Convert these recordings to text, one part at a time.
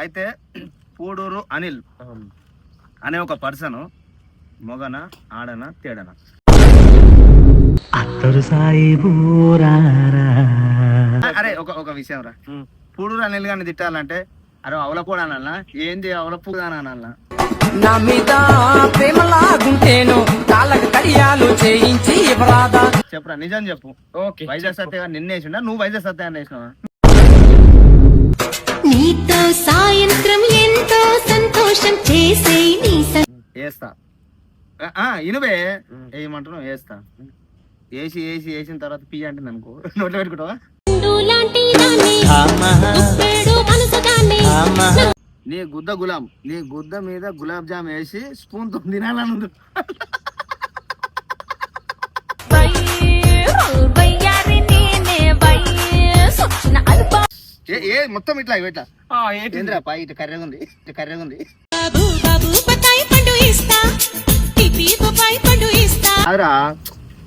అయితే పూడూరు అనిల్ అనే ఒక పర్సన్ మొగన ఆడన తేడన. అత్తరు సాయి బూరారా అరే ఒక ఒక విషయం రా. పూడూరు అనిల్ గారిని తిట్టాలంటే అరే అవలపూడ అనాలనా ఏంది అవలపూడ అని అనాలనా నా మీద ప్రేమలాగుంటేను కాళ్ళకు కడియాలు చేయించి ఇవ్వరాదా? చెప్పురా నిజం చెప్పు. ఓకే వైజాగ్ సత్య గారు నిన్నేసిండా? నువ్వు వైజాగ్ సత్య అని వేసినావా నీతో సాయంత్రం ఎంతో సంతోషం చేసే నీ వేస్తా ఇనువే. వేయమంటున్నావు వేస్తా వేసి వేసి వేసిన తర్వాత పియ్య అంటే అనుకో నోట్లో పెట్టుకుంటావా? నీ గుద్ద గులాం నీ గుద్ద మీద గులాబ్ జామ్ వేసి స్పూన్తో తినాలని ఏ ఏ మొత్తం ఇట్లా ఇట్లా. ఏంద్రా పై ఇటు కర్రెగా ఉంది ఇటు కర్రెగా ఉంది. బాబు బాబు బత్తాయి పండు ఇస్తా. పిపి బొప్పాయి పండు ఇస్తా. అదిరా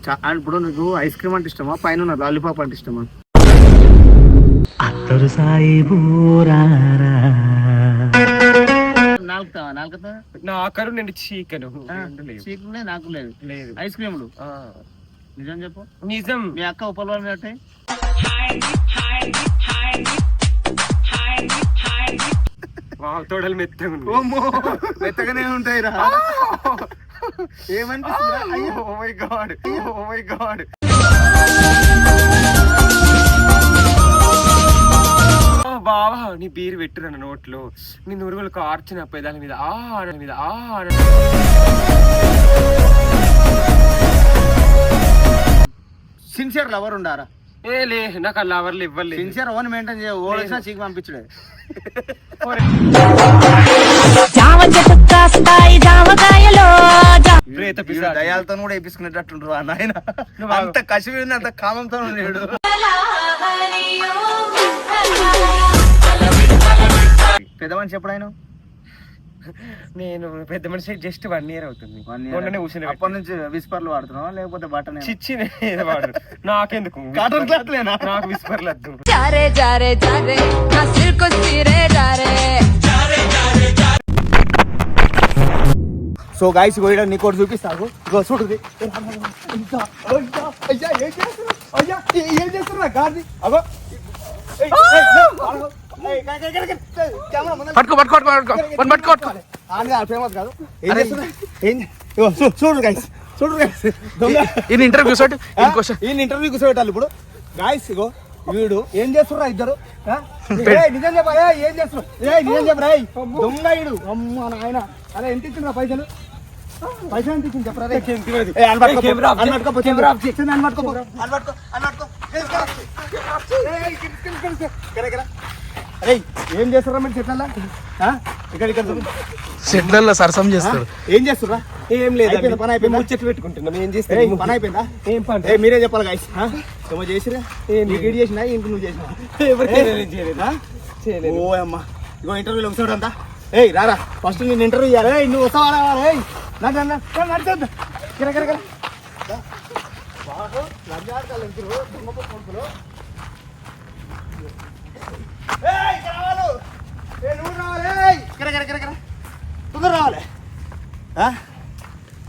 చా- ఇప్పుడు నీకు ఐస్ క్రీమ్ అంటే ఇష్టమా? పైన లాలీపాప్ అంటే ఇష్టమా? అత్తరు సాయి బూరారా. నాలుగుతావా నాలుగుతా? నా నేను చీకను. చీకులే నాకు లేదు. లేదు. ఐస్ క్రీములు? ఆ, నిజం చెప్పు. నిజం. మీ అక్క ఉపలవాళ్ళు తోడలు మెత్తగా మెత్తగానే ఉంటాయి రా oh my god oh my god బావా నీ పేరు పెట్టురా నోట్లో. నీ నురుగులు కార్చిన పెదాల మీద ఆ మీద ఆ సిన్సియర్ లవర్ ఉండారా? ఏ లే నాకు ఆ లవర్లు ఇవ్వలేదు. సిన్సియర్ ఓన్ మెయింటైన్ చేయ ఓడొచ్చినా చీకి పంపించడే. దయాలతో కూడా వేపించుకునేటట్టుండ్రు ఆ నాయన. నువ్వు అంత కసివి అంత కామంతో ఉన్నాడు. పెద్ద మనిషి ఎప్పుడు ఆయన నేను పెద్ద మనిషి జస్ట్ వన్ ఇయర్ అవుతుంది. మొన్ననే కూర్చుని అప్పటి నుంచి విస్పర్లు వాడుతున్నావా? లేకపోతే బట్టనే? చిచ్చి వాడు నాకెందుకు? కాటన్ క్లాత్ లేనా? నాకు విస్పర్లు వద్దు. జారే జారే జారే. నా సిల్కు సిరే జారే. సో గాయస్ గోయడం నీకు ఒకటి చూపిస్తాను. ఇగో. అయ్యా ఏం చేస్తున్నా అయ్యా ఏ- ఏం చేస్తున్నా గాడి అగో. పట్టుకో పట్టుకో పట్టుకో పట్టుకో పట్టుకో ఫేమస్ కాదు చూడు గైస్ చూడు గైస్ దొంగ ఇది ఇంటర్వ్యూ సోటి క్వశ్చన్ ఈయన ఇంటర్వ్యూ కూర్చోబెట్టాలి ఇప్పుడు గాయస్ ఇగో వీడు ఏం చేస్తున్నా ఇద్దరు నిజం చెప్పా ఏయ్, ఏం చేస్తున్నా ఏ నిజం చెప్పరా ఏయ్, దొంగ ఈడు అమ్మ నాయన అరే ఎంత ఇచ్చిండ్రా పైసలు పైసలు ఎంత ఇచ్చింది చెప్పరా రే. ఏయ్, అన్ని ఏయ్, ఏం చేస్తారా మీరు చెట్ల ఇక్కడ ఇక్కడ చూడు. సెట్లలో సరసం చేస్తాడు ఏం చేస్తుర్రా? ఏం లేదు అయిపోయిందా? పని అయిపోయిందా? ముచ్చట్లు పెట్టుకుంటున్నాం. ఏం చేస్తాం పని అయిపోయిందా? ఏం పని? ఏ మీరే చెప్పాలి గాయస్ ఏమో చేసిరా నీకు ఇటు చేసినా? ఇంటి నువ్వు చేసినా? చేయలేదు. చేయలేదు. ఓ అమ్మా. ఇగో ఇంటర్వ్యూలో ఒకసారి అంతా ఏయ్ రారా. ఫస్ట్ నేను ఇంటర్వ్యూ ఇవ్వాలి ఏయ్ నువ్వు వస్తావా రావాలా ఏయ్. నడు నడు, నడు. నడిచేద్దాం. కిర కిర కిర. బాగు, లంజాడకాలు ఎంతురు, దుమ్మపు కొడుకులు. ఏయ్, ఇక్కడ రావాలి. ఏయ్, నువ్వు రావాలి, ఏయ్. కిర కిర కిర కిర. తొందర రావాలి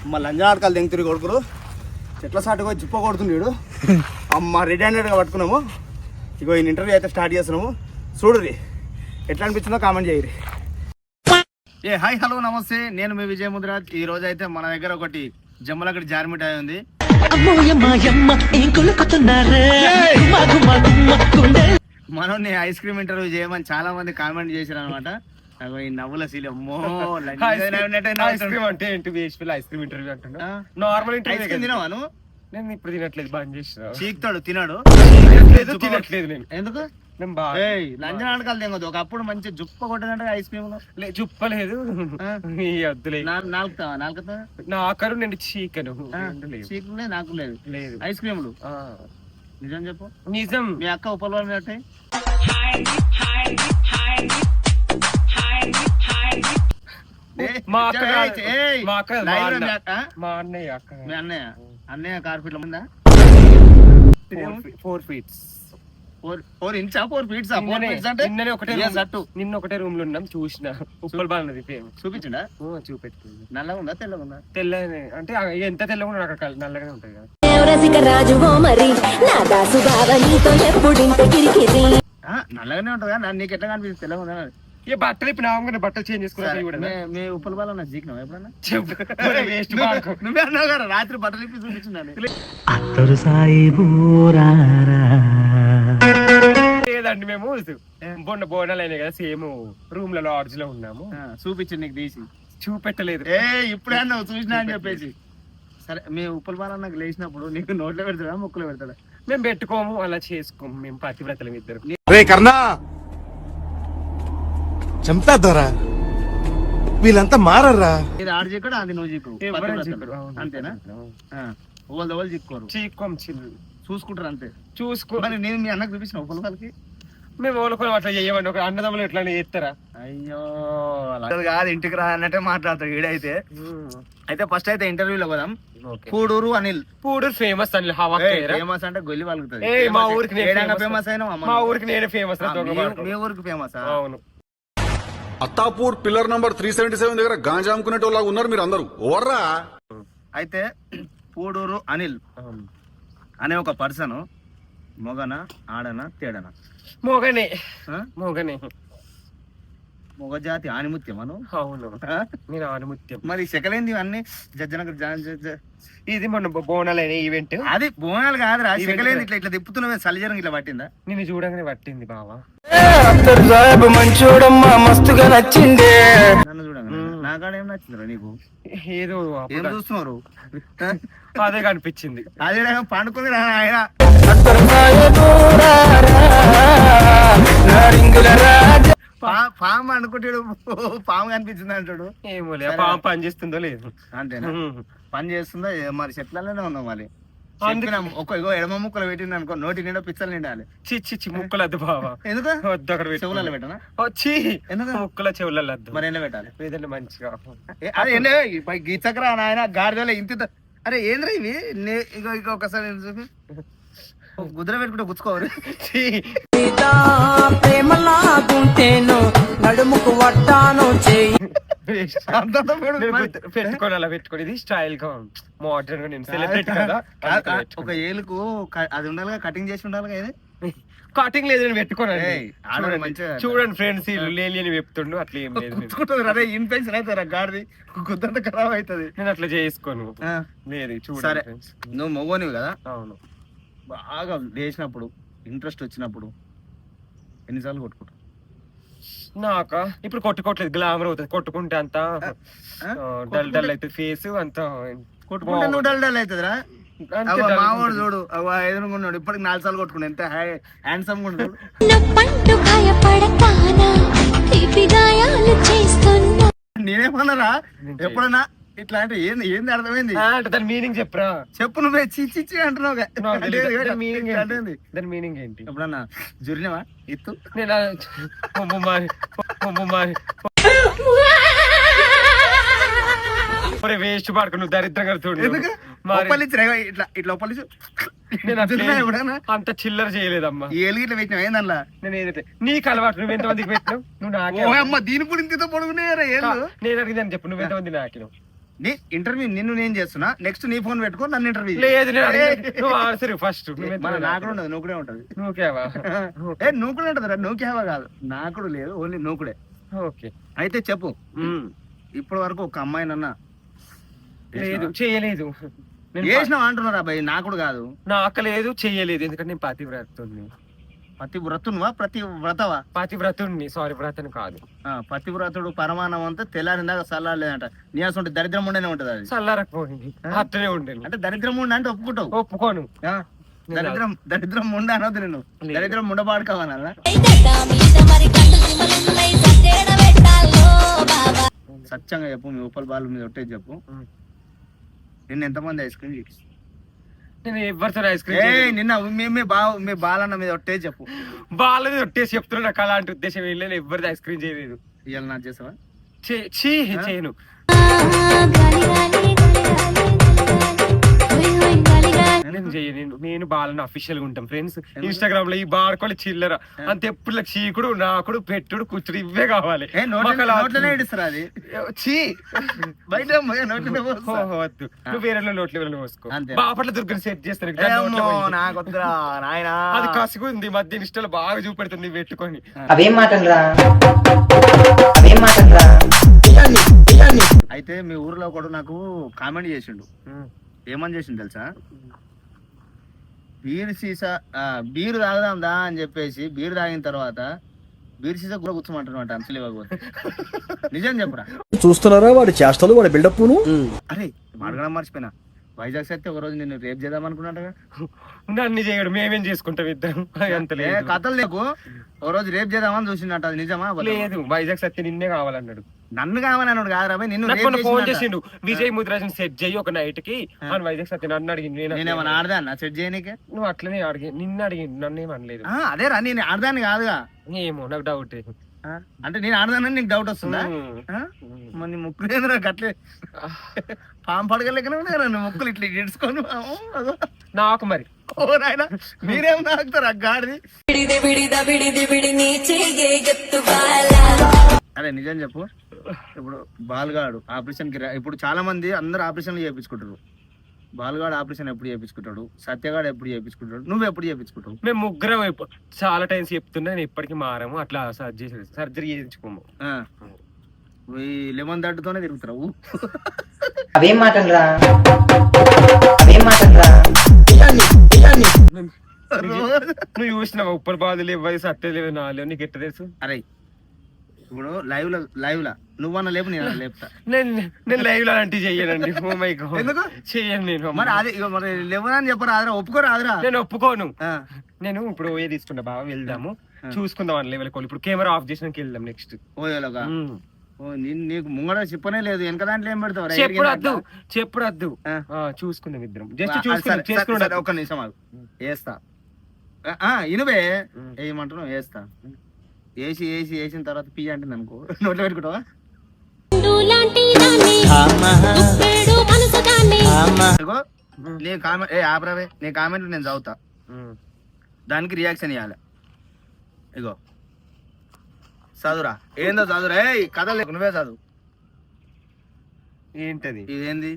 అమ్మ లంజాడకాలు దెంగుతురు కొడుకులు. చెట్ల సాటుగా జిప్ప కొడుతుండేడు. అమ్మ రెడీ హ్యాండెడ్గా పట్టుకున్నాము. ఇగో ఈ ఇంటర్వ్యూ అయితే స్టార్ట్ చేస్తున్నాము. చూడురి ఎట్లా అనిపించిందో కామెంట్ చేయరి ఏ హాయ్ హలో నమస్తే. నేను మీ విజయ ముద్రాజ్. ఈ రోజు అయితే మన దగ్గర ఒకటి జమ్మలగడి జార్మిఠాయి ఉంది. మనం ఐస్ క్రీమ్ ఇంటర్వ్యూ చేయమని చాలా మంది కామెంట్ చేశారు అనమాట ఈ నవ్వుల సీలు అమ్మో ఐస్ క్రీమ్ అంటే ఏంటి వేసి ఐస్ క్రీమ్ ఇంటర్వ్యూ అంటున్నా నార్మల్ ఐస్ క్రీమ్ ఇంటర్వ్యూ తినవా నువ్వు? నేను ఇప్పుడు తినట్లేదు బంద్ చేసిన. చీక్తాడు తినాడు. లేదు తినట్లేదు నేను. ఎందుకు? నేను బాగా ఏయ్ లంజన ఆడకాలు తెగదు ఒకప్పుడు మంచి జుప్ప కొట్టదంటే ఐస్ క్రీమ్ లే, చుప్పలేదు ఆ. ఈ వద్దులే. నాలుగుతావా? నాలుగుతా నా ఆకరు నేను చీకను. చీకులే నాకు లేదు. లేదు ఐస్ క్రీములు ఆ. నిజం చెప్పు. నిజం. మీ అక్క ఉపలవాళ్ళు మా అక్క కాదు. మా అక్క కాదు, మా అన్న. అక్క? మా అన్నయ్య అక్క. మీ అన్నయ్య? అన్నయ్య కార్పెట్లో ఉందా? Four feets. ఫోర్ ఫోర్ ఇంచా ఫోర్ ఫీట్స్ ఫోర్ నిన్ననే ఫీట్స్ అంటే? నిన్ననే ఒకటే room- షర్టు నిన్న ఒకటే రూమ్లో ఉన్నాం చూసిన. ఉప్పల్ బాగున్నది ఫేమ్ చూపించిండా? చూపెట్టుకుంది నల్లగా ఉందా తెల్లగా ఉందా? తెల్లనే అంటే ఆ ఎంత తెల్లగా ఉన్నా అక్కడ కల్- నల్లగానే ఉంటది కదా. రసిక రాజువో మరి నా దాసు బావ నీతో ఎప్పుడింత కిరికిరి. ఆ, నల్లగానే ఉంటుందా? నీకు ఎట్లా కనిపిస్తుంది? తెల్లగా ఉందా? ఈ బట్టలు ఇప్పుడు నామగానే బట్టలు చేంజ్ సరే, చేసుకున్నా కూడా మే- ఉప్పల బాల నాకు జీకినావు ఎప్పుడన్నా? చెప్పు. వేస్ట్ నువ్వే- నువ్వే అన్నావు కదా రాత్రి బట్టలు ఇప్పి చూపించిందని అత్తరు లేదండి మేము బొండ బోనాలు అయినాయి కదా సేమ్ రూమ్లో లాడ్జ్లో ఉన్నాము. చూపించు నీకు తీసి. చూపెట్టలేదు. ఏ ఇప్పుడే అన్నావు చూసినా అని చెప్పేసి. సరే మీ ఉప్పల బాల నాకు లేచినప్పుడు నీకు నోట్లో పెడతాడా ముక్కులో పెడతాడా? మేము పెట్టుకోము అలా చేసుకోము మేము పతివ్రతలం ఇద్దరు. కర్ణా! చంపుతా దొరా వీళ్ళంతా మారర్రా. ఇది ఆడు చిక్కడు అది నువ్వు చిక్కు. అంతేనా? ఒకళ్ళు ఎవరు చిక్కోరు చీకోం చిల్లు చూసుకుంటారు అంతే. చూసుకో. మరి నేను మీ అన్నకు చూపించిన బాలకి మేము ఓలుకొని అట్లా చేయమని ఒక అన్నదమ్ములు ఎట్లా చేస్తారా? అయ్యో కాదు ఇంటికి రా అన్నట్టే మాట్లాడతాడు ఈడైతే. అయితే ఫస్ట్ అయితే ఇంటర్వ్యూలో పోదాం. కూడూరు అనిల్. పూడూరు ఫేమస్ అని హవా ఫేమస్ అంటే గొల్లి ఏయ్, మా ఊరికి. ఫేమస్ అయినా మా ఊరికి నేనే ఫేమస్ మీ ఊరికి ఫేమస్ అవును. Attapur pillar number three seventy seven దగ్గర గాంజా అమ్ముకునేటోళ్ళగా ఉన్నారు మీరు అందరూ ఓవర్రా అయితే పూడూరు అనిల్ అనే ఒక పర్సన్ మొగన ఆడన తేడన. మోగనే? మోగనే. మొగజాతి ఆనిముత్యం అను అవును? నేను ఆనుముత్యం. మరి సెకలేంది ఇవన్నీ? జజ్జనగర్ ఇది మొన్న బో- బోనాలు అయిన ఈవెంట్. అది బోనాలు కాదురా సెకలేంది. ఇట్లా ఇట్లా తిప్పుతున్నవే సలిజరం ఇట్లా పట్టిందా? నిన్ను చూడగానే పట్టింది బావా. నన్ను చూడండి నా కాడ ఏం నచ్చిందిరా నీకు? ఏదో ఏం అప్పుడు చూస్తున్నారు? అదే కనిపించింది. అదే పండుకుంది రా ఆయన. పా- పాము అనుకుంటాడు. పాము కనిపించింది అంటాడు. ఏమో. పాప పని చేస్తుందో లేదు. అంతేనా? పని చేస్తుందా మరి చెట్లలోనే ఉన్నాం మరి? అందుకే- చెప్పినాం ఒక ఇగో ఎడమ ముక్కలు పెట్టింది అనుకో నోటి నిండా పిచ్చలు నిండాలి. చి చి చి ముక్కలద్దు బావా. ఎందుకు? వద్దు అక్కడ చెవులలో పెట్టు పెట్టనా వచ్చి ఎందుకు? ముక్కల చెవులద్దు మరి ఎన్న పెట్టాలి? ఏదైనా మంచిగా అరే ఏందే గీచకరా నాయన గాడిదలో ఇంత అరే ఏంద్రా ఇవి? ఇగో ఇగో ఒకసారి చూపి. ఓ గుద్ర పెట్టుకుంటే గుచ్చుకోరు. ఛీ, waste. అంతంత పెడు పెట్టుకొని అలా పెట్టుకొని ఇది స్టైల్గా మోడర్న్గా నేను సెలబ్రిటీ కదా ఒక ఏలుకు అది ఉండాలిగా కటింగ్ చేసి ఉండాలిగా ఇది? కటింగ్ లేదు నేను పెట్టుకోనండి. చూడండి ఫ్రెండ్స్ వీళ్ళు లేని అని చెప్తుండు అట్లా ఏం లేదు. అదే ఇన్ఫెక్షన్ అవుతుంది గాడిది? గుద్దంతా ఖరాబ్ అవుతుంది. నేను అట్లా చేసుకోను. లేదు చూడండి. నువ్వు మొగోనివి కదా? అవును. బాగా లేచినప్పుడు ఇంట్రెస్ట్ వచ్చినప్పుడు ఎన్నిసార్లు కొట్టుకుంటావు? నాక? ఇప్పుడు కొట్టుకోవట్లేదు గ్లామర్ అవుతుంది. కొట్టుకుంటే అంత డల్ డల్ అవుతుంది ఫేస్ అంత కొట్టుకుంటే నువ్వు డల్ డల్ అవుతుందిరా. మావాడు. చూడు. అవ్వ ఎదురుకున్నాడు ఇప్పటికి నాలుగు సార్లు కొట్టుకున్నాడు. ఎంత హ్యాండ్సమ్గా ఉన్నాడు నేనేమన్నారా? ఎప్పుడన్నా ఇట్లా అంటే ఏంది ఏంది అర్థమైంది? అంటే దాని మీనింగ్ చెప్పరా. చెప్పు నువ్వే చిచ్చి అంటున్నావు మీనింగ్ ఏంటి? దాని మీనింగ్ ఏంటి? ఎప్పుడన్నా జురినవా? ఇత్తు నేను ఒరే వేస్ట్ పడకు నువ్వు ఒప్పలిచ్చి రేగ ఇట్లా ఇట్లా ఒప్పలిచ్చు నేను అంత చిల్లర చేయలేదమ్మా. ఎలుగు ఇట్లా పెట్టినావు? ఏందల్లా నేను ఏదైతే నీకు అలవాటు నువ్వు ఎంతమందికి పెట్టినావు? నువ్వు నాకే అమ్మ దీని పొడుగున్నాయరా ఏళ్ళు? నేను అడిగిందని చెప్పు నువ్వు ఎంతమంది నాకినావు? నీ ఇంటర్వ్యూ నిన్ను నేను చేస్తున్నా నెక్స్ట్ నీ ఫోన్ పెట్టుకో నన్ను ఇంటర్వ్యూ లేదు నువ్వు ఫస్ట్. మన ఎంతమంది నాకు కూడా ఉండదు నూకుడే ఉంటది. నువ్వుకేవా ఏ నూకుడే ఉంటది రా నూకేవా కాదు. నాకుడు లేదు ఓన్లీ నూకుడే ఓకే. అయితే చెప్పు. ఇప్పటి వరకు ఒక అమ్మాయినన్నా లేదు చేయలేదు. నేను చేసినావు అంటున్నారా అబ్బాయి? నాకుడు కాదు. నాకు లేదు చేయలేదు. ఎందుకంటే నేను పతివ్రతుని పతి వ్రతునువా ప్రతి వ్రతవా? పతివ్రతుణ్ణి సారీ వ్రతని కాదు. ఆ, పతి వ్రతుడు పరమాణం అంతా తెల్లారిందాక సల్లాలేదంట నీ అసలు దరిద్రం ఉండేనే ఉంటది అది. చల్లారకపోయింది అట్లనే అంటే దరిద్రం ఉండ అంటే ఒప్పుకుంటావు? ఒప్పుకోను. దరిద్రం దరిద్రం ఉండ అనొద్దు నేను. దరిద్రం ఉండబాడు కావాలన్నా సత్యంగా చెప్పు మీ ఉప్పల్ బాల్ మీద ఒట్టే చెప్పు. నిన్న ఎంతమంది ఐస్ క్రీమ్ చేసి నేను ఎవరితో ఐస్ ఏ క్రీమ్ నిన్న మీ బా మీ బాలన్న మీద ఒట్టే చెప్పు. బాలది ఒట్టేసి చెప్తున్నా నాకు అలాంటి ఉద్దేశం ఏం లేదు ఎవరిది ఐస్ క్రీమ్ చేయలేదు ఇవాళ నాకు చేసావా? చే- చీ చేయను. గాలి గాలి గాలి. నేను చెయ్యను నేను- నేను బాలని అఫీషియల్గా ఉంటాం. ఫ్రెండ్స్ ఇన్స్టాగ్రామ్లో ఈ బాడుకోవాలి చిల్లర. అంత ఎప్పుడు చీకుడు నాకుడు పెట్టుడు కూర్చుడు ఇవే కావాలి. చీ. బయట వద్దు. నువ్వు వేరే నోట్లు వేరే పోసుకో. బాపట్ల దుర్గని సెట్ చేస్తాను అది కసిగా ఉంది. ఈ మధ్య ఇన్స్టాలో బాగా చూపెడుతుంది పెట్టుకొని. అవేం అవేం మాటలురా? అయితే మీ ఊర్లో కూడా నాకు కామెంట్ చేసిండు. ఏమని చేసిండు తెలుసా? బీర్ సీసా ఆ, బీరు తాగుదాం దా అని చెప్పేసి బీరు తాగిన తర్వాత బీర్ సీసా కూడా కూర్చోమంటున్నమాట అంతలు ఇవ్వకపోతే నిజం చెప్పురా? చూస్తున్నారా వాడి చేష్టలు వాడి బిల్డప్ను అరే అడగడం మర్చిపోయినా. వైజాగ్ సత్తే ఒక రోజు నేను రేపు చేద్దాం అనుకున్నట్టుగా నన్ను చేయడు మేమేం చేసుకుంటాం ఇద్దరం. అంత లేదు. కథలు లేకు. ఓ రోజు రేపు చేద్దామని చూసిండట అది నిజమా? లేదు వైజాగ్ సత్య నిన్నే కావాలన్నాడు. నన్ను కావాలని అన్నాడు కాదురా భయ్, నిన్ను నాకు ఫోన్. చేసిండు విజయ్ ముద్రాజన్ సెట్ చేయి ఒక నైట్కి అని వైజాగ్ సత్య నన్ను అడిగింది నేను నేనేమన్నా ఆడదా అన్న సెట్ చేయనీకే? నువ్వు అట్లనే అడిగి నిన్ను అడిగింది నన్ను ఏం అనలేదు. ఆ, అదేరా నేను ఆడదాన్ని కాదుగా. ఏమో నాకు డౌట్ అంటే నేను ఆడదానని నీకు డౌట్ వస్తుందా? మరి ముక్కులు ముక్కు అట్లే? గట్లే పాము పడగలేకనే ముక్కులు ఇట్లా చేసుకొని నాకు మరి. మీరేం నాకుతారు ఆ గాడిది? అరే నిజం చెప్పు. ఇప్పుడు బాల్గాడు ఆపరేషన్కి ఇప్పుడు చాలా మంది అందరు ఆపరేషన్లు చేయించుకుంటారు బాలుగాడు ఆపరేషన్ ఎప్పుడు చేయించుకుంటాడు? సత్యగాడు ఎప్పుడు చేయించుకుంటాడు? నువ్వు ఎప్పుడు చేయించుకుంటావు? మేము ముగ్గురం ఎప్పు- చాలా టైమ్స్ చెప్తున్నా నేను ఇప్పటికీ మారము అట్లా సర్జరీ సర్జరీ చేయించుకోము. ఆ. ఈ లెమన్ దడ్డుతోనే తిరుగుతావు? అవేం మాటలురా? అవేం మాటలురా? నువ్వు చూసినావా? ఉప్పర్ బాధలు ఇవ్వాలి సత్య లేవు నాలుగు నీకు ఎట్ట తెలుసు? అరే ఇప్పుడు లైవ్లో లైవ్ లా. నువ్వన్న లేపు నేను లేపుతా. నేను నేను లైవ్లో అలాంటివి చెయ్యనండి. ఓ మై గాడ్ ఎందుకు? చెయ్యను నేను. మరి అదే ఇగో మరి లేవని అని చెప్పరా ఆదరా? ఒప్పుకోరా ఆదరా? నేను ఒప్పుకోను. నేను ఇప్పుడు ఏ తీసుకుంటా బాగా వెళ్దాము. చూసుకుందాం అని లెవెల్ ఇప్పుడు కెమెరా ఆఫ్ చేసినాక వెళ్దాం నెక్స్ట్ ఓయోలోగా ఓ నీకు ముంగడ చెప్పనే లేదు. వెనక దాంట్లో ఏం పెడతావు రా? చెప్పుడు ఎరిగిన వద్దు. చెప్పుడు వద్దు. ఆ. ఆ, చూసుకుందాం ఇద్దరం. జస్ట్ చూసుకుందాం ఒక్క నిమిషం. వేస్తా ఇనువే. ఏమంటున్నావు? వేస్తా వేసి వేసి వేసిన తర్వాత పియ్య అంటుంది అనుకో. నోట్లో పెట్టుకుంటావా? నీ కామెంట్ ఏ ఆపరావే నీ కామెంట్ నేను చదువుతా. దానికి రియాక్షన్ ఇవ్వాలి ఇగో చదువురా. ఏందో చదువురా. ఏ కథ లేకు నువ్వే చదువు. ఏంటది? ఇదేంది?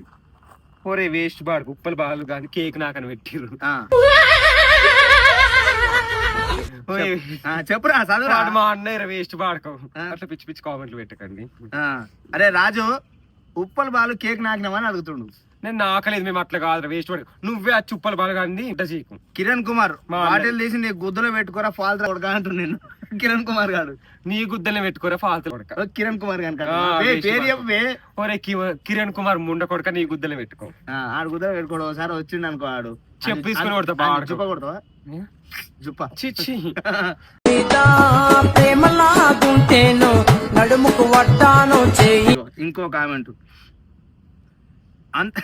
ఒరే వేస్ట్ బాడు. ఉప్పలు బాలు కాదు కేక్ నాకని ఆ, చెప్పురా చదువురా. మా అన్నయ్య వేస్ట్ బాడుకో ఆ. అట్లా పిచ్చి పిచ్చి కామెంట్లు పెట్టకండి. అరే రాజు ఉప్పల్ బాలు కేక్ నాకినామని అడుగుతుండు. నేను నాకలేదు మేము అట్లా కాదు వేస్ట్ పడు నువ్వే ఆ చుప్పలు బాలు కానీ ఇంట చీకు. కిరణ్ కుమార్ మా బాటిల్ తీసి నీ గుద్దులో పెట్టుకోరా ఫాల్తు కొడక అంటుండు నేను కిరణ్ కుమార్ గాడు నీ గుద్దలే పెట్టుకోరా ఫాల్తు కొడక. కిరణ్ కుమార్ కి- కిరణ్ కుమార్ ముండ కొడక నీ గుద్దలే పెట్టుకో. ఆడు గుద్దులో పెట్టుకోడు ఒకసారి వచ్చిండు అనుకో ఆడు. చెప్పు తీసుకొని కొడతా కొడతావా? జుప్ప చిచ్చి. ప్రేమలాగుంటేను నడుముకు వడ్డాను చేయి. ఇంకో కామెంట్. అంత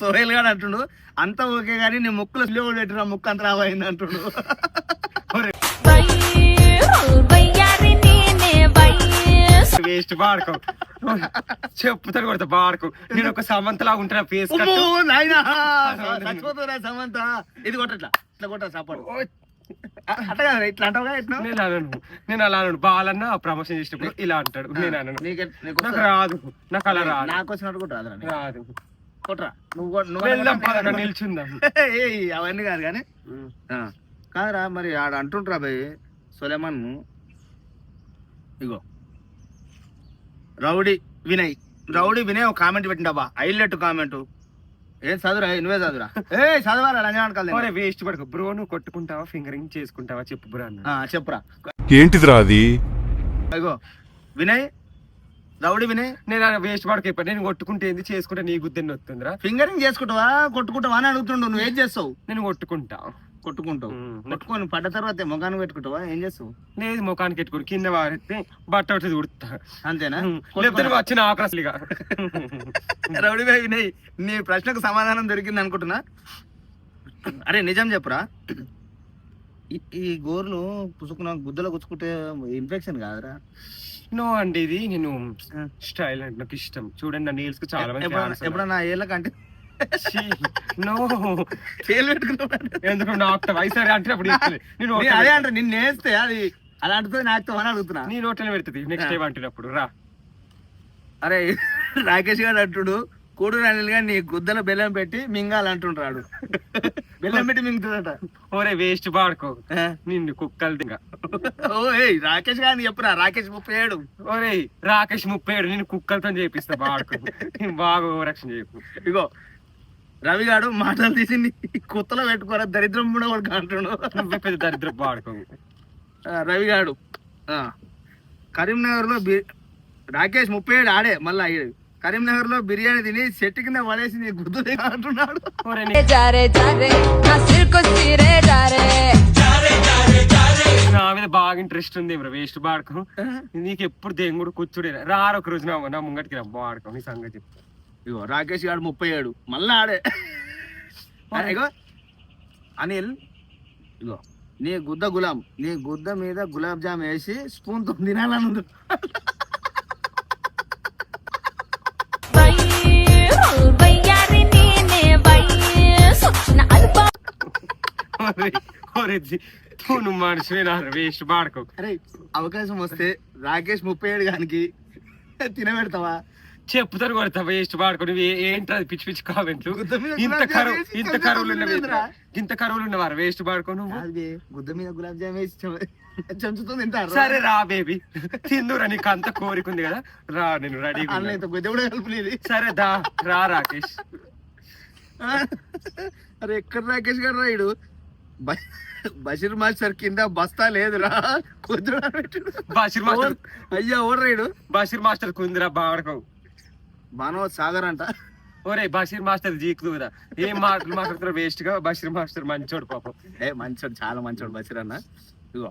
సోహెల్ గాడు అంటుండు అంత ఓకే కానీ నీ ముక్కులో స్లో పెట్టిన ముక్కు అంత రాబోయింది అంటుండు. వేస్ట్ బాడుకో చెప్పుతాను కొడతా బాడుకో నేను ఒక సమంతలా ఉంటా ఫేస్ చచ్చిపోతురా సమంత. ఇది కొట్టట్లా ఇట్లా. కొట్ట సపోర్ట్ అట్లా ఇట్లా ఇట్లా నేను అనను. నేను అలా అనను. బాలన్న ప్రమోషన్ చేసినప్పుడు ఇలా అంటాడు. నేను అనను. నీకే? రాదు. నాకు అలా రాదు. నాకు వచ్చినట్టు నీకు. రాదు. కొట్రా నువ్వు నువ్వు నిల్చుందాం. ఏయ్, అవన్నీ కాదు కానీ. ఆ, కాదురా మరి ఆడ అంటుండ్రా భయ్ సొలేమన్ ఇగో. రౌడీ వినయ్. రౌడీ వినయ్ ఒక కామెంట్ పెట్టిండబ్బా హైలైట్ కామెంట్ ఏం చదువురా ఏయ్, నువ్వే చదువురా ఏ చదవాలా లంజనాడకాలి ఒరే వేస్ట్ పడక. బ్రో నువ్వు కొట్టుకుంటావా? ఫింగరింగ్ చేసుకుంటావా? చెప్పు బ్రో అన్న. చెప్పురా. ఏంటిదిరా అది? వినయ్? రౌడీ వినయ్? నేను వేస్ట్ పడక ఇప్పుడు నేను కొట్టుకుంటే ఏంది? చేసుకుంటే నీ గుద్దెని వస్తుందిరా? ఫింగరింగ్ చేసుకుంటావా? కొట్టుకుంటావా అని అడుగుతుండు. నువ్వు ఏం చేస్తావు? నేను కొట్టుకుంటా. కొట్టుకుంటావు. కొట్టుకొని పడ్డ తర్వాత మొగాన్ని పెట్టుకుంటావా? ఏం చేస్తావు? లేదు ముఖానికి ఎట్టుకుని కింద వారితే బట్ట వచ్చి ఉడుతా అంతేనా? లేకపోతే వచ్చిన ఆకరసలిగా రౌడీ బాయ్ వినయ్ నీ ప్రశ్నకు సమాధానం దొరికింది అనుకుంటున్నా? అరే నిజం చెప్పురా. ఈ- గోర్లు పుసుకున్న గుద్దలో గుచ్చుకుంటే ఇన్ఫెక్షన్ కాదురా. నో అండి ఇది నేను. స్టైల్ అంటే నాకు ఇష్టం. చూడండి నా నీల్స్కి చాలా ఎప్పుడన్నా fans ఎందుకు నాకు అంటే అప్పుడు. నేను అదే అంటే నిన్ను వేస్తే అది అలాంటితో నాకుతో అని అడుగుతున్నా. నీ నోట్లోనే పెడుతుంది. నెక్స్ట్ టైం అంటున్నప్పుడు రా. అరే రాకేష్ గారు అంటుడు కూడు అనిల్ నీ గుద్దల బెల్లం పెట్టి మింగాలంటుంటాడు బెల్లం పెట్టి మింగుతుందట. ఓరే వేస్ట్ పాడుకో. నిన్ను కుక్కలు దింగ. ఓ రాకేష్ గారిని చెప్పురా రాకేష్ ముప్పై ఏడు. ఓరే రాకేష్ ముప్పై ఏడు నేను కుక్కలతో చేపిస్తా బాడుకో నేను బాగా రక్షణ చేయకు. ఇగో రవి గారు మాటలు తీసి కుత్తలో పెట్టుకోరా దరిద్రం కూడా వాడు అంటున్నాడు పెద్ద దరిద్రం వాడుకో రవి గారు కరీంనగర్లో లో రాకేష్ ముప్పై ఏడు ఆడే మళ్ళీ అయ్యాడు కరీంనగర్లో బిర్యానీ తిని చెట్టు కింద పడేసి నీ గుర్తు అంటున్నాడు. నా మీద బాగా ఇంట్రెస్ట్ ఉంది బ్రో వేస్ట్ బాడకం నీకు ఎప్పుడు దేవుడు కూర్చుడే రారు ఒక రోజు నా ముంగటికి రా బాడకం నీ సంగతి ఇగో రాకేష్ గారు ముప్పై ఏడు. మళ్ళీ ఆడే. ఇగో. అనిల్ ఇగో. నీ గుద్ద గులాం. నీ గుద్ద మీద గులాబ్ జామ్ వేసి స్పూన్తో తినాలని నువ్వు వేస్ట్ అరే అవకాశం వస్తే రాకేష్ ముప్పై ఏడు గానికి తినబెడతావా? చెప్పుతారు కొడతా వేస్ట్ పాడుకో నువ్వు ఏ- ఏంట్రా అది పిచ్చి పిచ్చి కామెంట్లు. ఇంత కరువు ఇంత కరువులు. ఇంత కరువులు ఉన్నవారు వేస్ట్ పాడుకో నువ్వు. అది గుద్ద మీద గులాబ్ జామ్ వేసి చెం- చెంచుతో తింటారు. సరే రా బేబీ. తిందురా నీకు అంత కోరిక ఉంది కదా. రా నేను రెడీ కూడా సరే దా. రా రాకేష్. అరే ఎక్కడ రాకేష్ గారు రాయుడు బషీర్ మాస్టర్ కింద బస్తా లేదురా. కుదురా పెట్టాడు. బషీర్ మాస్టర్. అయ్యా ఓర్ రాయుడు బషీర్ మాస్టర్ కుందిరా బాడుకో బానో సాగర్ అంట. ఒరే బషీర్ మాస్టర్ జీకుదు కదా. ఏం మాటలు మాట్లాడుతున్నారు వేస్ట్గా బషీర్ మాస్టర్ మంచోడు పాపం. ఏ మంచోడు చాలా మంచోడు బషీర్ అన్న. ఇగో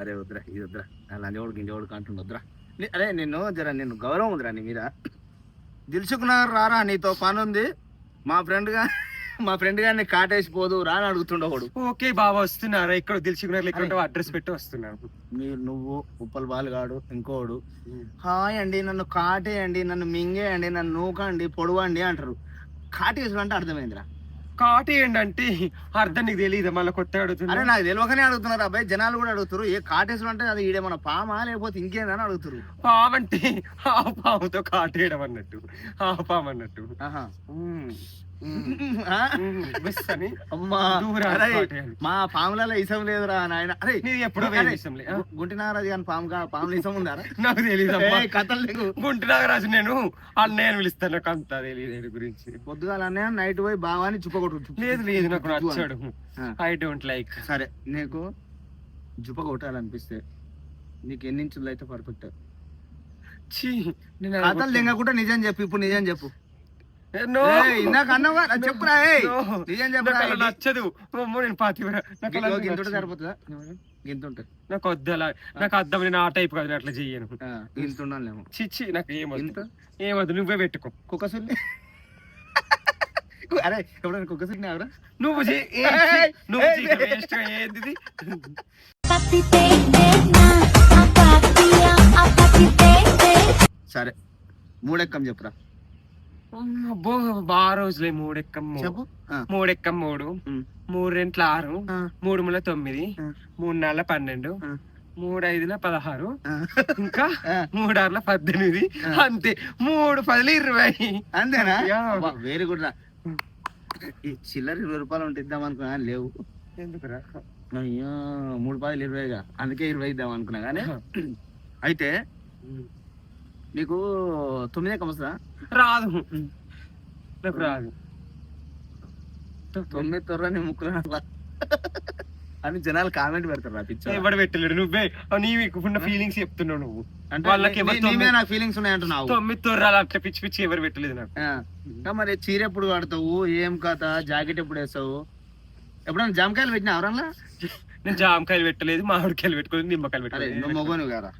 అరే వద్దురా ఇది వద్దురా. లంజోడు గింజోడు అంటుండు వద్దురా. అరే నిన్ను జర నిన్ను గౌరవం ఉందిరా నీ మీద. దిల్సుకున్నారు రారా నీతో పని ఉంది మా ఫ్రెండ్గా మా ఫ్రెండ్ గారిని కాటేసిపోదు రా అని అడుగుతుండవాడు ఓకే బాబా వస్తున్నారా? ఇక్కడ దిల్చుకున్నారు ఇక్కడ అడ్రస్ పెట్టి వస్తున్నాను. మీరు నువ్వు ఉప్పల్ బాలుగాడు ఇంకోడు. హాయ్ అండి నన్ను కాటేయండి నన్ను మింగేయండి నన్ను నూకండి పొడవండి అంటారు. కాటేసుడు అంటే అర్థమైందిరా. కాటేయండి అంటే అర్థం నీకు తెలియదు మళ్ళీ కొత్త అరే అడుగుతున్నా నాకు తెలియకనే అడుగుతున్నారు అబ్బాయి? జనాలు కూడా అడుగుతారు ఏ కాటేసుడు అంటే అది ఈడే మన పామా లేకపోతే ఇంకేందని అడుగుతారు పామంటే ఆ పాముతో కాటేయడం అన్నట్టు. ఆ పాము అన్నట్టు. ఆహా. ఉమ్, అని అమ్మా. మా పాములలో ఇసం లేదురా నాయన. అరే నీది ఎప్పుడో ఆ? గు- గుంటి నాగరాజు కానీ పాము పాములు ఇసం ఉందారా? నాకు తెలియదు కథలు నీకు గుంటి నాగరాజు నేను అన్నయ్యని పిలుస్తాను. నాకు అంత తెలియదు గురించి. పొద్దుగాలనే నైట్ పోయి బావాని చుప్పకొట్టు లేదు లేదు నాకు నచ్చాడు. ఐ డోంట్ లైక్ సరే నీకు జుప్ప కొట్టాలనిపిస్తే నీకు ఎన్ని ఇంచులు అయితే పర్ఫెక్ట్ కథలు దింగకుండా నిజం చెప్పు ఇప్పుడు నిజం చెప్పు. చెప్పురా నచ్చదు. నేను గింతుంటే. సరిపోతుందా? నాకు వద్దు అలా. నాకు అర్థం నేను ఆ టైప్ కాదు అట్లా చెయ్యను. చిచ్చి నాకు ఏమొద్దు ఏమొద్దు నువ్వే పెట్టుకో. కుక్కసుల్ని? అరే ఎప్పుడైనా కుక్కసుల్ని ఎవరా నువ్వు నువ్వు. వేస్ట్ ఏంది? సరే మూడెక్కం చెప్పురా. అబ్బో బాగా రోజులే మూడెక్కం మూడు. చెప్పు. ఆ. మూడెక్కం మూడు. మూడు రెంట్ల ఆరు. ఆ. మూడు ముళ్ళ తొమ్మిది. ఆ. మూడు నెలల పన్నెండు. ఆ. మూడు ఐదుల పదహారు. ఆ. ఇంకా ఆ. మూడు ఆరుల పద్దెనిమిది. అంతే. మూడు పదులు ఇరవై. అంతేనా? యా. వెరీ గుడ్ రా. ఈ చిల్లర ఇరవై రూపాయలు ఉంటే ఇద్దాం అనుకున్నా లేవు. ఎందుకురా? అయ్యో మూడు పాయలు ఇరవైగా. అందుకే ఇరవై ఇద్దాం అనుకున్నా కానీ అయితే నీకు తొమ్మిదే కమస్తా. రాదు. నాకు రాదు. తొమ్మిది తొర్రని ముక్కులు అని జనాలు కామెంట్ పెడతారు రా పిచ్చోడా. ఎవడు పెట్టలేడు? నువ్వే. నీకున్న ఫీలింగ్స్ చెప్తున్నావు నువ్వు. అంటే వాళ్ళకి నీ- నీ నాకు ఫీలింగ్స్ ఉన్నాయి అంటున్నావు తొమ్మిది తొర్రాలు అట్లా పిచ్చి పిచ్చి ఎవరు పెట్టలేదు నాకు. మరి చీర ఎప్పుడు కడతావు? ఏం కథ? జాకెట్ ఎప్పుడు వేస్తావు? ఎప్పుడైనా జామకాయలు పెట్టినా ఎవరన్నా? నేను జామకాయలు పెట్టలేదు మామిడికాయలు పెట్టుకోలేదు నిమ్మకాయలు పెట్టుకోలేదు. మగోని కదా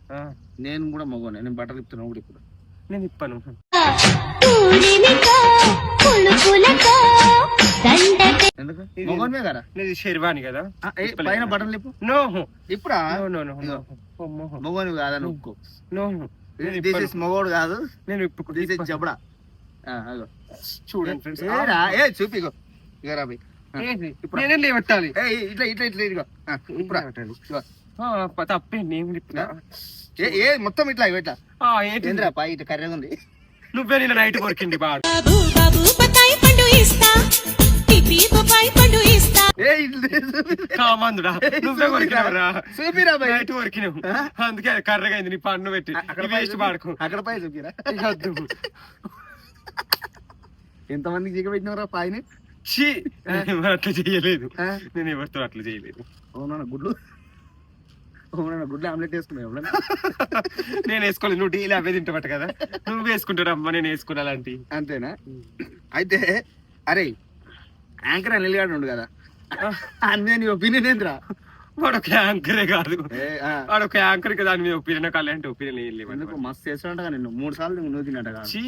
నేను కూడా మగోనే నేను బట్టలు ఇస్తున్నావు కూడా. ఇప్పుడు నేను ఇప్పను. నేను షెర్వాణి కదా. పైన బట్టలు ఇప్పు నో. ఇప్పుడా? నో నో నో ఇదిగో. నో మగోనివి కాదా నువ్వు? నో దిస్ మగోడు కాదు. నేను ఇప్పుకు దిస్ ఇస్ జబడా. ఆ, అగో. చూడండి ఫ్రెండ్స్. ఏ రా, ఏ చూపి ఇగో. ఇగో రా భయ్. నేనే లేవట్టాలి? ఏ ఇట్లా ఇట్లా ఇట్లా ఇదిగో. ఆ, ఇప్పుడు? ఏ ఏ మొత్తం ఇట్లా ఇట్లా. ఏంద్రా పై ఇట్లా కర్రెగా ఉంది. నువ్వే నిన్న నైట్ కొరికింది బాడు బాబు బాబు బత్తాయి పండు ఇస్తా. పిపి బొప్పాయి పండు ఇస్తా. ఏ ఇట్లా చూపి. కామందుడా నువ్వే కొరికినవరా చూపిరా నైట్ కొరికినావు. అందుకే అది కర్రగా అయింది నీ పన్ను పెట్టి. అక్కడ వేస్ట్ పాడుకో అక్కడ పై చూపిరా. వద్దు ఎంతమందికి జిగ పెట్టినవరా పాయిని ఛీ ఎవరు అట్లా చేయలేదు? నేను ఎవరితో అట్లా చేయలేదు. అవునా గుడ్లు? గుడ్లు ఆమ్లెట్ వేసుకున్నావు? నేను వేసుకోలేదు నువ్వు డీల్ అవే తింటావట కదా. నువ్వు వేసుకుంటావు అమ్మ నేను వేసుకున్నా అలాంటి. అంతేనా? అయితే అరే యాంకర్ అనిల్ గాడు ఉండు కదా. అన్నీ నీ ఒపీనియన్ ఏంద్రా? వాడు ఒక యాంకరే కాదు. వాడు ఒక యాంకర్ కదా దాని మీద ఒపీనియన్ నాకు అలాంటి ఒపీనియన్ ఎందుకు మస్తు చేస్తున్నట్టుగా నిన్ను మూడు సార్లు నువ్వు తిన్నట్టుగా ఛీ,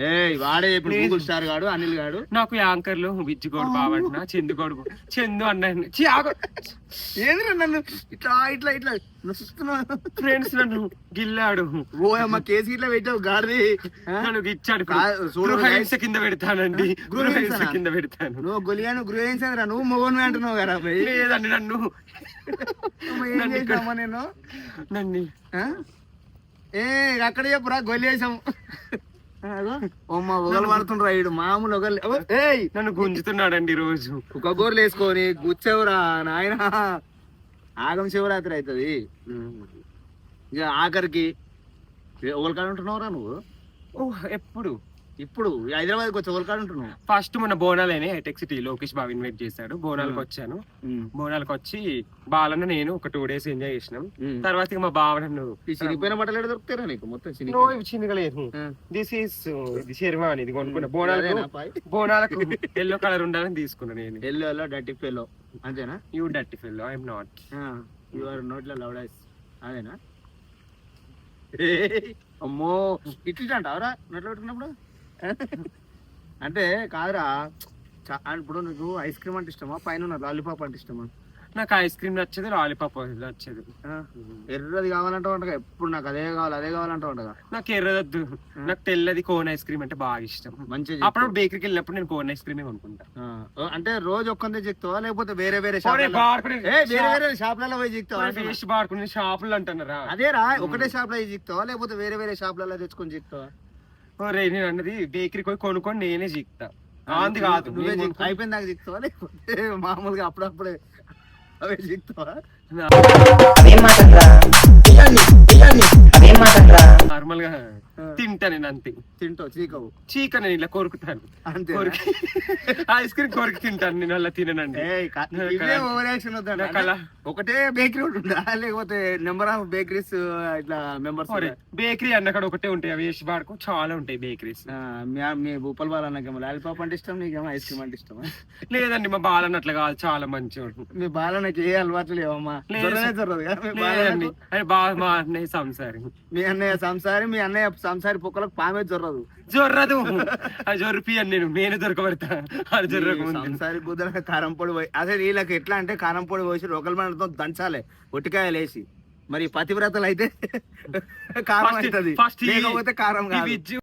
ఏ వాడే ఇప్పుడు. గూగుల్ స్టార్ గాడు అనిల్ గాడు. నాకు యాంకర్లు బిజ్జిగోడు బావంటున్నా చందుగోడు చందు ఆగు. ఏంద్రా నన్ను? ఇట్లా ఇట్లా ఇట్లా ఫ్రెండ్స్ నన్ను గిల్లాడు. ఓ అమ్మ కేసు ఇట్లా పెట్టావు ఆ? నన్ను ఇచ్చాడు గృహహింస కింద పెడతానండి? గృహహింస కింద పెడతాను. నువ్వు గొలియాను గృహించదురా నువ్వు మొగోని అంటున్నావు కదా లేదండి నన్ను. ఏం చేసామా నేను? నన్ను ఆ? ఏ అక్కడ చెప్పురా గొల్లి వేసాం అమ్మ ఒకలు పడుతుండ్రా ఈడు మామూలు ఒకళ్ళు ఏయ్! నన్ను గుంజుతున్నాడండి రోజు ఒక గోర్లు వేసుకొని గుచ్చేవురా నాయన. ఆగం శివరాత్రి అవుతుంది. ఇక ఆఖరికి ఒకరి కాడ ఉంటున్నావురా నువ్వు? ఓ ఎప్పుడు? ఇప్పుడు హైదరాబాద్కి వచ్చి ఒకరి కాడ ఉంటున్నావు? ఫస్ట్ మన బోనాలేనే హైటెక్ సిటీ లోకేష్ బాబు ఇన్వైట్ చేశాడు. బోనాలకు వచ్చాను. బోనాలకు వచ్చి బాలన్న నేను ఒక టూ డేస్ ఎంజాయ్ చేసినాం. తర్వాత ఇక మా బావ నన్ను ఈ చినిగిపోయిన బట్టలు ఎక్కడ దొరుకుతారా నీకు? మొత్తం ఇవి చిన్నగలేదు. దిస్ ఈస్ ఇది శర్మా ఇది కొనుక్కున్నా. బోనాలకు అదేనా పాయ్? బోనాలకు ఎల్లో కలర్ ఉండాలని తీసుకున్నా నేను. ఎల్లో ఎల్లో డర్టీ ఫెలో అంతేనా? You dirty fell I'm not you are నోట్లో లవ్ డైస్ అదేనా? అమ్మో ఇట్లా అంటావరా నోట్లో పెట్టుకున్నప్పుడు? అంటే కాదురా ఇప్పుడు నీకు ఐస్ క్రీమ్ అంటే ఇష్టమా? పైన లాలీపాప్ అంటే ఇష్టమా? నాకు ఐస్ క్రీమ్ నచ్చదు లాలీపాప్ నచ్చదు? ఎర్రది కావాలంటే ఉండగా ఎప్పుడు నాకు అదే కావాలి అదే కావాలంటే ఉండగా నాకు ఎర్రదొద్దు. నాకు తెల్లది కోన్ ఐస్ క్రీమ్ అంటే బాగా ఇష్టం. మంచిగా అప్పుడు బేకరీకి వెళ్ళినప్పుడు నేను కోన్ ఐస్ క్రీమే. ఓ, అంటే రోజు ఒక్కందే చెక్తావా లేకపోతే వేరే వేరే వేరే వేరే షాప్లలో పోయి చెక్తావా షాపులు అంటున్నారా? అదేరా ఒకటే షాప్లో చెక్తావా లేకపోతే వేరే వేరే షాప్లలో తెచ్చుకొని చెక్తావా ఒరే నేను అన్నది బేకరీకి పోయి కొనుక్కొని నేనే జీక్తా. ఆంది కాదు. నువ్వే నేను చెక్- కొనుక్కొని- అయిపోయిన దాకా చెక్తావా లేకపోతే మామూలుగా అప్పుడప్పుడే అవే చెక్తావా నార్మల్గా తింటా నేను అంతే. తింటావు చీకవు. చీక నేను ఇలా కొరుకుతాను. అంతే కొరికి. ఐస్ క్రీమ్ కొరికి తింటాను నేను అలా తిననండి. ఒకటే బేకరీ ఒకటి ఉందా? లేకపోతే నెంబర్ ఆఫ్ బేకరీస్ ఇట్లా మెంబర్స్ బేకరీ అన్న కాడ ఒకటే ఉంటాయి అవి వేసి బాడుకో చాలా ఉంటాయి బేకరీస్ మీ భూపాల్ బాల్ అన్నకేమో లాలీపాప్ అంటే ఇష్టం నీకేమో ఐస్ క్రీమ్ అంటే ఇష్టమా? లేదండి మా బాలన్న అట్లా కాదు చాలా మంచిగా మీ బాలన్నకి ఏ అలవాట్లు లేవమ్మా? లేదండి. మా అన్నయ్య సంసారి. మీ అన్నయ్య సంసారి మీ అన్నయ్య సంసారి పొక్కలకు పామే జొర్రదు. జొర్రదు. అది జొర్రిపి అని నేను నేను దొరకబడతా. అది జొర్రకు సంసారి బుద్ధులకు కారం పొడి పోయి అదే వీళ్ళకి ఎట్లా అంటే కారం పొడి పోసి రోకల మండలతో దంచాలి ఒట్టికాయలు వేసి. మరి పతివ్రతలు అయితే కారం అవుతుంది. లేకపోతే కారం కాదు.